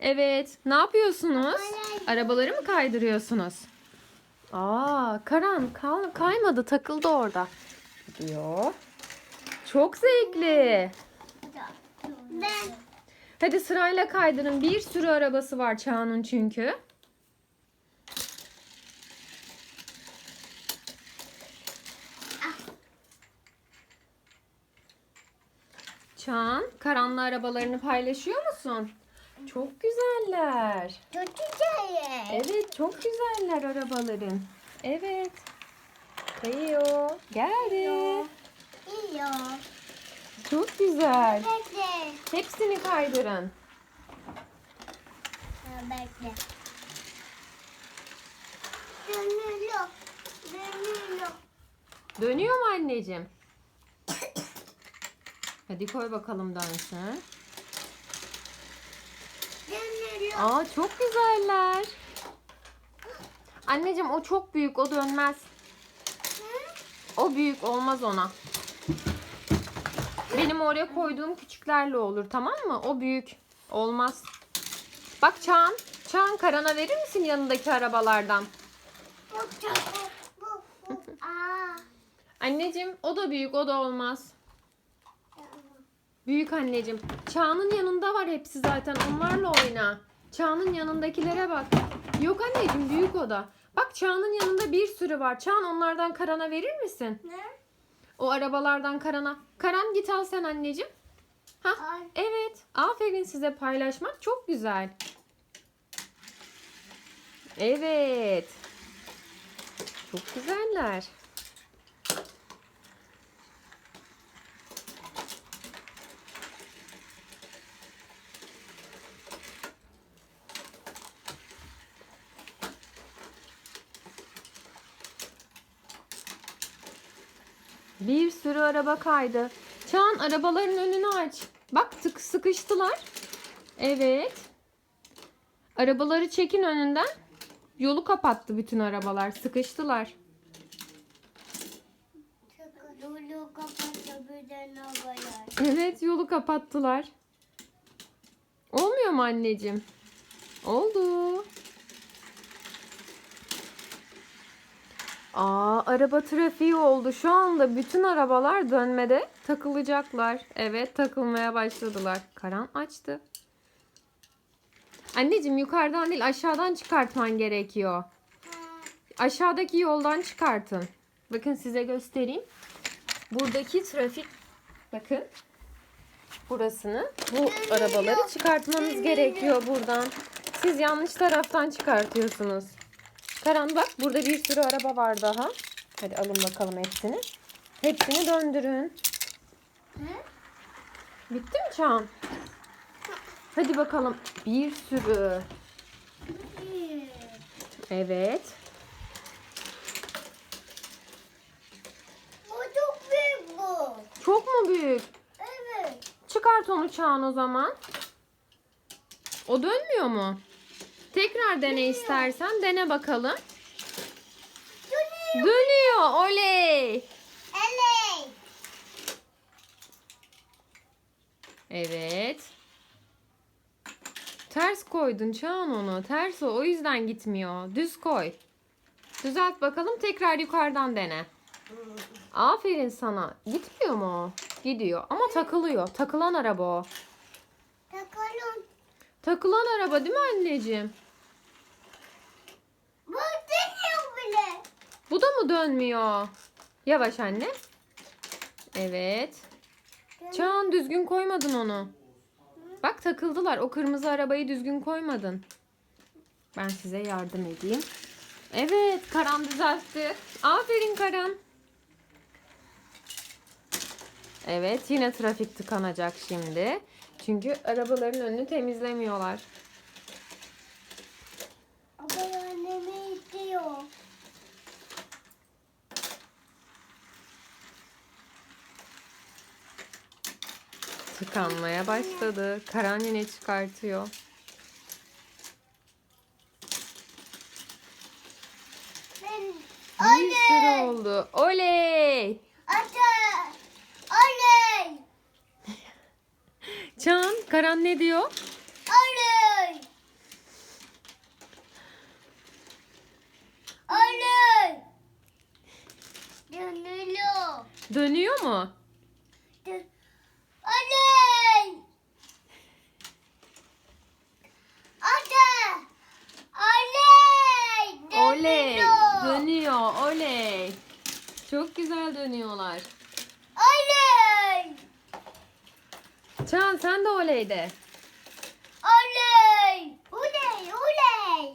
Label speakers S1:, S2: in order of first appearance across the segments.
S1: Evet. Ne yapıyorsunuz? Arabaları mı kaydırıyorsunuz? Aa, Karan kal- kaymadı takıldı orada. Gidiyor. Çok zevkli.
S2: Ben
S1: Hadi sırayla kaydırın. Bir sürü arabası var Çağan'ın çünkü. Çağan, Karan'la arabalarını paylaşıyor musun? Çok güzeller.
S2: çok güzel.
S1: Evet, çok güzeller arabaların. Evet. Kayıyor. Geldi.
S2: İyi.
S1: Çok güzel.
S2: Bekle.
S1: Hepsini kaydırın.
S2: Bekle. Dönüyor. Dönüyor.
S1: Dönüyor mu anneciğim? Hadi koy bakalım dansın. Aa çok güzeller. Anneciğim o çok büyük o dönmez. O büyük olmaz ona. Benim oraya koyduğum küçüklerle olur tamam mı? O büyük olmaz. Bak Çağan. Çağan Karan'a verir misin yanındaki arabalardan?
S2: Bu çok. Bu. Bu. Aa.
S1: Anneciğim o da büyük o da olmaz. Büyük anneciğim. Çağan'ın yanında var hepsi zaten. Onlarla oyna. Çağan'ın yanındakilere bak. Yok anneciğim büyük o da. Bak Çağan'ın yanında bir sürü var. Çağan onlardan Karan'a verir misin?
S2: Ne?
S1: O arabalardan Karan'a. Karan git al sen anneciğim.
S2: Ay.
S1: evet. Aferin size paylaşmak çok güzel. Evet. Çok güzeller. Bir sürü araba kaydı. Çağan arabaların önünü aç. Bak tık sıkıştılar. Evet. Arabaları çekin önünden. Yolu kapattı bütün arabalar. Sıkıştılar.
S2: Kapattı.
S1: Evet yolu kapattılar. Olmuyor mu anneciğim? Oldu. Aa araba trafiği oldu. Şu anda bütün arabalar dönmede takılacaklar. Evet takılmaya başladılar. Karan açtı. Anneciğim yukarıdan değil aşağıdan çıkartman gerekiyor. Aşağıdaki yoldan çıkartın. Bakın size göstereyim. Buradaki trafik bakın. Burasını bu arabaları çıkartmanız gerekiyor buradan. Siz yanlış taraftan çıkartıyorsunuz. Karan bak burada bir sürü araba var daha. Hadi alın bakalım hepsini. Hepsini döndürün. Bitti mi Çağan? Hadi bakalım. Bir sürü. Evet.
S2: Bu çok büyük bu.
S1: Çok mu büyük?
S2: Evet.
S1: Çıkart onu Çağan o zaman. O dönmüyor mu? Tekrar dene istersen. Dene bakalım.
S2: Dönüyor.
S1: Dönüyor. Oley.
S2: Evet.
S1: Evet. Ters koydun Çağan onu. Ters o. O yüzden gitmiyor. Düz koy. Düzelt bakalım. Tekrar yukarıdan dene. Aferin sana. Gitmiyor mu? Gidiyor. Ama takılıyor. Takılan araba o.
S2: Takalım.
S1: Takılan araba değil mi anneciğim?
S2: Bu dönüyor bile.
S1: Dönmüyor? Yavaş anne. Evet. Çağan düzgün koymadın onu. Bak takıldılar. O kırmızı arabayı düzgün koymadın. Ben size yardım edeyim. Evet, Karan düzeltti. Aferin Karan. Evet, yine trafik tıkanacak şimdi. Çünkü arabaların önünü temizlemiyorlar. Tıkanmaya başladı. Karan yine çıkartıyor. Bir sürü oldu. Oley!
S2: Oley!
S1: Can, Karan ne diyor?
S2: Oley! Oley! Dönüyor.
S1: Dönüyor mu? Dönüyor. Çok güzel dönüyorlar.
S2: Oley!
S1: Çağan sen de oley de.
S2: Oley! Oley! Oley!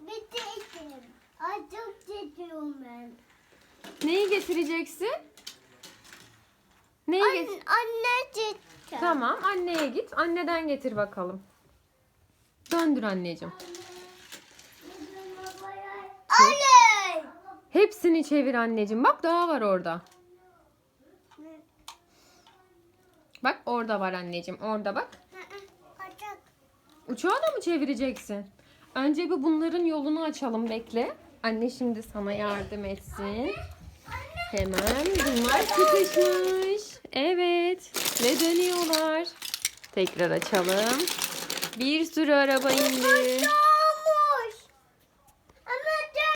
S2: Bitirdim. Ay çok çekiyorum ben.
S1: Neyi getireceksin? Neyi get-
S2: Anne, anne çekti.
S1: Tamam anneye git. Anneden getir bakalım. Döndür anneciğim.
S2: Oley!
S1: Hepsini çevir anneciğim. Bak daha var orada. Bak orada var anneciğim. Orada bak. Uçağı da mı çevireceksin? Önce bir bunların yolunu açalım bekle. Anne şimdi sana yardım etsin. Hemen bunlar sıkışmış. Evet. Ve dönüyorlar. Tekrar açalım. Bir sürü araba indi.